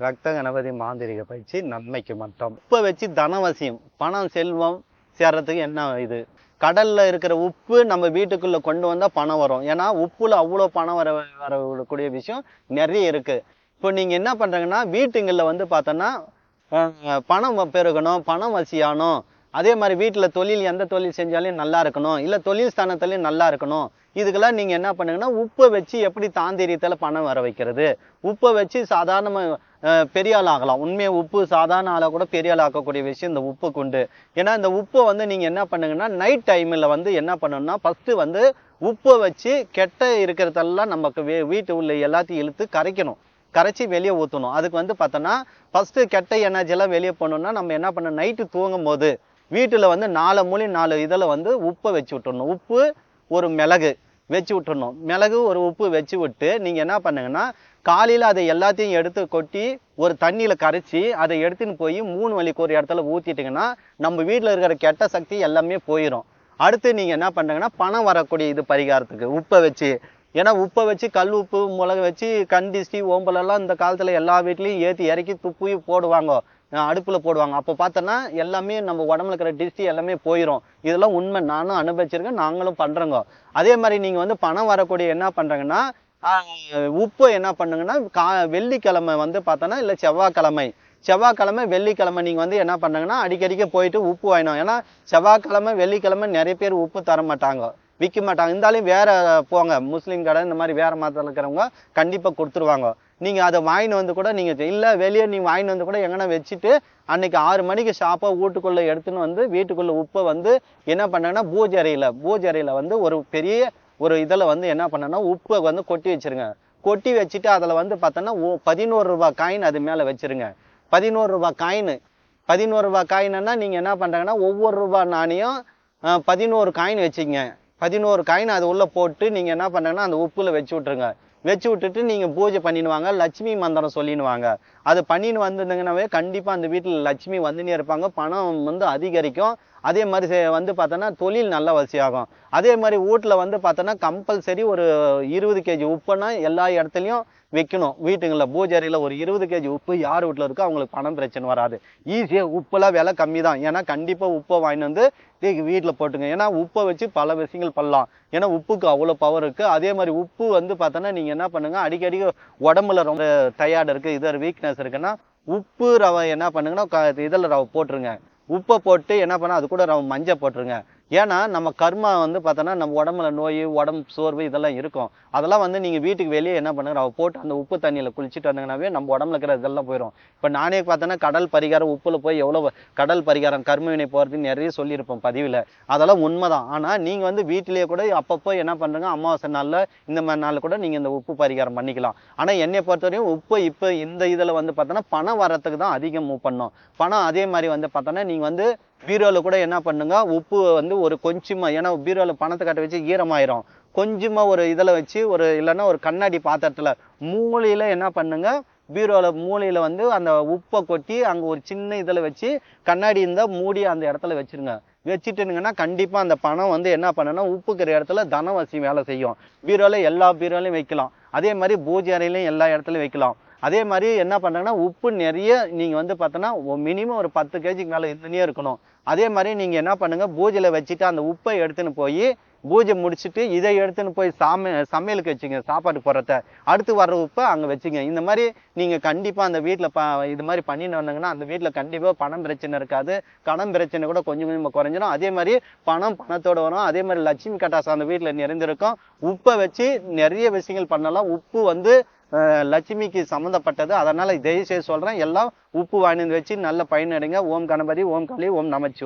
ரக்த கணபதி மாந்திரிக பயிற்சி நன்மைக்கு மட்டும். உப்பை வச்சு தனவசியம் பணம் செல்வம் சேர்றதுக்கு என்ன இது? கடலில் இருக்கிற உப்பு நம்ம வீட்டுக்குள்ளே கொண்டு வந்தால் பணம் வரும். ஏன்னா உப்புல அவ்வளோ பணம் வர வரக்கூடிய விஷயம் நிறைய இருக்கு. இப்போ நீங்கள் என்ன பண்ணுறீங்கன்னா வீட்டுங்களில் வந்து பார்த்தோன்னா பணம் வ- பெருகணும் பணம் வசியாகணும் அதே மாதிரி வீட்டில் தொழில் எந்த தொழில் செஞ்சாலும் நல்லா இருக்கணும். இல்லை தொழில் ஸ்தானத்துலையும் நல்லா இருக்கணும். இதுக்கெல்லாம் நீங்கள் என்ன பண்ணுங்கன்னா உப்பை வச்சு எப்படி தாந்திரியத்தில் பணம் வர வைக்கிறது? உப்பை வச்சு சாதாரணமாக பெரிய ஆள் ஆகலாம். உண்மையாக உப்பு சாதாரண ஆளாக கூட பெரிய ஆள் ஆக்கக்கூடிய விஷயம் இந்த உப்பு கொண்டு ஏன்னா இந்த உப்பை வந்து நீங்கள் என்ன பண்ணுங்கன்னா நைட் டைமில் வந்து என்ன பண்ணணும்னா ஃபஸ்ட்டு வந்து உப்பை வச்சு கெட்ட இருக்கிறதெல்லாம் நமக்கு வீ வீட்டு உள்ள எல்லாத்தையும் இழுத்து கரைக்கணும். கரைச்சி வெளியே ஊற்றணும் அதுக்கு வந்து பார்த்தோன்னா ஃபஸ்ட்டு கெட்ட எனர்ஜியெல்லாம் வெளியே போகணுன்னா நம்ம என்ன பண்ணணும் நைட்டு தூங்கும் போது வீட்டில் வந்து நாலு மூலி நாலு இதில் வந்து உப்பை வச்சு விட்டுறணும் உப்பு ஒரு மிளகு. வச்சு விட்டுறணும். மிளகு ஒரு உப்பு வச்சு விட்டு நீங்கள் என்ன பண்ணுங்கன்னா காலையில் அதை எல்லாத்தையும் எடுத்து கொட்டி ஒரு தண்ணியில் கரைச்சி அதை எடுத்துன்னு போய் மூணு வழிக்கு ஒரு இடத்துல ஊற்றிட்டிங்கன்னா நம்ம வீட்டில் இருக்கிற கெட்ட சக்தி எல்லாமே போயிடும் அடுத்து நீங்கள் என்ன பண்ணுறீங்கன்னா பணம் வரக்கூடிய இது பரிகாரத்துக்கு உப்பை வச்சு. ஏன்னா உப்பை வச்சு கல் உப்பு மிளகு வச்சு கண் திஷ்டி ஓம்பலெல்லாம் இந்த காலத்தில் எல்லா வீட்லேயும் ஏற்றி இறக்கி துப்பி போடுவாங்க. அடுப்பில் போடுவாங்க. அப்போ பார்த்தோன்னா எல்லாமே நம்ம உடம்புல இருக்கிற டிஸ்டி எல்லாமே போயிடும் இதெல்லாம் உண்மை. நானும் அனுபவிச்சிருக்கேன். நாங்களும் பண்ணுறோங்க அதே மாதிரி நீங்கள் வந்து பணம் வரக்கூடிய என்ன பண்ணுறாங்கன்னா உப்பு என்ன பண்ணுங்கன்னா கா வெள்ளிக்கிழமை வந்து பார்த்தோன்னா இல்லை செவ்வாய்க்கிழமை. செவ்வாய்க்கிழமை வெள்ளிக்கிழமை நீங்கள் வந்து என்ன பண்ணுங்கன்னா அடிக்கடிக்க போயிட்டு உப்பு வாங்கினோம். ஏன்னா செவ்வாய்க்கிழமை வெள்ளிக்கிழமை நிறைய பேர் உப்பு தர மாட்டாங்க. விற்க மாட்டாங்க. இருந்தாலும் வேற போங்க. முஸ்லீம் கடை இந்த மாதிரி வேற மதத்தில் இருக்கிறவங்க கண்டிப்பாக கொடுத்துருவாங்க. நீங்கள் அதை வாங்கிட்டு வந்து கூட நீங்கள் இல்லை வெளியே நீங்கள் வாங்கிட்டு வந்து கூட எங்கன்னா வச்சுட்டு அன்னைக்கு ஆறு மணிக்கு ஷாப்பாக வீட்டுக்குள்ளே எடுத்துன்னு வந்து வீட்டுக்குள்ளே உப்பை வந்து என்ன பண்ணாங்கன்னா பூஜை அறையில் பூஜை அறையில் வந்து ஒரு பெரிய ஒரு இதில் வந்து என்ன பண்ணனா உப்பை வந்து கொட்டி வச்சிருங்க. கொட்டி வச்சுட்டு அதில் வந்து பார்த்தோன்னா ஓ பதினோரு ரூபா காயின் அது மேலே வச்சுருங்க. பதினோரு ரூபா காயின் பதினோரு ரூபா காயின்னா நீங்கள் என்ன பண்ணுறாங்கன்னா ஒவ்வொரு ரூபா நாணயம் பதினோரு காயின் வச்சுங்க பதினோரு காயின் அது உள்ளே போட்டு நீங்கள் என்ன பண்ணுறாங்கன்னா அந்த உப்பில் வச்சு விட்ருங்க வச்சு விட்டுட்டு நீங்கள் பூஜை பண்ணிடுவாங்க லட்சுமி மந்திரம் சொல்லிடுவாங்க. அது பண்ணின்னு வந்திருந்தீங்கன்னாவே கண்டிப்பாக அந்த வீட்டில் லட்சுமி வந்துனே இருப்பாங்க. பணம் வந்து அதிகரிக்கும். அதே மாதிரி வந்து பார்த்தோன்னா தொழில் நல்ல வசதியாகும் அதே மாதிரி வீட்டில் வந்து பார்த்தோன்னா கம்பல்சரி ஒரு இருபது கேஜி உப்புன்னா எல்லா இடத்துலையும் வைக்கணும். வீட்டுங்களில் பூஜை அறையில் ஒரு இருபது கேஜி உப்பு யார் வீட்டில் இருக்கோ அவங்களுக்கு பணம் பிரச்சனை வராது. ஈஸியாக உப்புலாம் விலை கம்மி தான் ஏன்னா கண்டிப்பாக உப்பை வாங்கிட்டு வந்து வீட்டில் போட்டுங்க. ஏன்னா உப்பை வச்சு பல விஷயங்கள் பண்ணலாம். ஏன்னா உப்புக்கு அவ்வளோ பவர் இருக்குது அதே மாதிரி உப்பு வந்து பார்த்தோன்னா நீங்கள் என்ன பண்ணுங்க? அடிக்கடி உடம்புல ரொம்ப டயர்டு இருக்குது இது வீக்னஸ் இருக்குன்னா உப்பு ரவை என்ன பண்ணுங்கன்னா இதில் ரவை போட்டுருங்க. உப்பை போட்டு என்ன பண்ண அது கூட ரவை மஞ்சள் போட்டுருங்க. ஏன்னா நம்ம கர்மா வந்து பார்த்தோன்னா நம்ம உடம்புல நோய் உடம்பு சோர்வு இதெல்லாம் இருக்கும். அதெல்லாம் வந்து நீங்கள் வீட்டுக்கு வெளியே என்ன பண்ணுங்க ரவை போட்டு அந்த உப்பு தண்ணியில் குளிச்சுட்டு வந்தீங்கன்னாவே நம்ம உடம்புல இருக்கிற இதெல்லாம் போயிடும் இப்போ நானே பார்த்தோன்னா கடல் பரிகாரம் உப்பில் போய் எவ்வளோ கடல் பரிகாரம் கர்மவினை போகிறதுன்னு நிறைய சொல்லியிருப்போம் பதிவில். அதெல்லாம் உண்மைதான். ஆனால் நீங்கள் வந்து வீட்டிலேயே கூட அப்பப்போ என்ன பண்ணுறங்க அமாவாசை நாளில் இந்த மாதிரி நாளில் கூட நீங்கள் இந்த உப்பு பரிகாரம் பண்ணிக்கலாம். ஆனால் என்னை பொறுத்தவரையும் உப்பு இப்போ இந்த இதில் வந்து பார்த்தோன்னா பணம் வரத்துக்கு தான் அதிகம் மூவ் பண்ணோம். பணம் அதே மாதிரி வந்து பார்த்தோன்னா நீங்கள் வந்து பீரோவில் கூட என்ன பண்ணுங்க? உப்பு வந்து ஒரு கொஞ்சமாக ஏன்னா பீரோவில் பணத்தை கட்ட வச்சு ஈரமாயிரும். கொஞ்சமாக ஒரு இதில் வச்சு ஒரு இல்லைன்னா ஒரு கண்ணாடி பாத்திரத்தில் மூலையில் என்ன பண்ணுங்க? பீரோவில் மூலையில் வந்து அந்த உப்பை கொட்டி அங்கே ஒரு சின்ன இதில் வச்சு கண்ணாடி இருந்தால் மூடி அந்த இடத்துல வச்சுருங்க. வச்சுட்டுனுங்கன்னா கண்டிப்பாக அந்த பணம் வந்து என்ன பண்ணணும்னா உப்புக்கிற இடத்துல தனவசி வேலை செய்யும். பீரோவில் எல்லா பீரோலையும் வைக்கலாம். அதே மாதிரி பூஜை அறையிலையும் எல்லா இடத்துலையும் வைக்கலாம். அதே மாதிரி என்ன பண்ணுறாங்கன்னா உப்பு நிறைய நீங்கள் வந்து பார்த்தோன்னா மினிமம் ஒரு பத்து கேஜிக்கு மேலே இருந்துனே இருக்கணும். அதே மாதிரி நீங்கள் என்ன பண்ணுங்கள் பூஜையில் வச்சுட்டு அந்த உப்பை எடுத்துன்னு போய் பூஜை முடிச்சுட்டு இதை எடுத்துன்னு போய் சாமி சமையலுக்கு வச்சுங்க சாப்பாடு போடுறத. அடுத்து வர்ற உப்பை அங்கே வச்சுங்க. இந்த மாதிரி நீங்கள் கண்டிப்பாக அந்த வீட்டில் ப இது மாதிரி பண்ணிட்டு வந்தீங்கன்னா அந்த வீட்டில் கண்டிப்பாக பணம் பிரச்சனை இருக்காது. கடன் பிரச்சனை கூட கொஞ்சம் கொஞ்சமாக குறைஞ்சிடும் அதே மாதிரி பணம் பணத்தோடு வரும். அதே மாதிரி லட்சுமி கட்டாசம் அந்த வீட்டில் நிறைந்திருக்கும். உப்பை வச்சு நிறைய விஷயங்கள் பண்ணலாம். உப்பு வந்து லட்சுமிக்கு சம்மந்தப்பட்டது. அதனால் தயவுசெய்து சொல்கிறேன் எல்லாம் உப்பு வாங்கி வந்து வச்சு நல்ல பயனடைங்க. ஓம் கணபதி ஓம் காளி ஓம் நமச்சிவாயம்.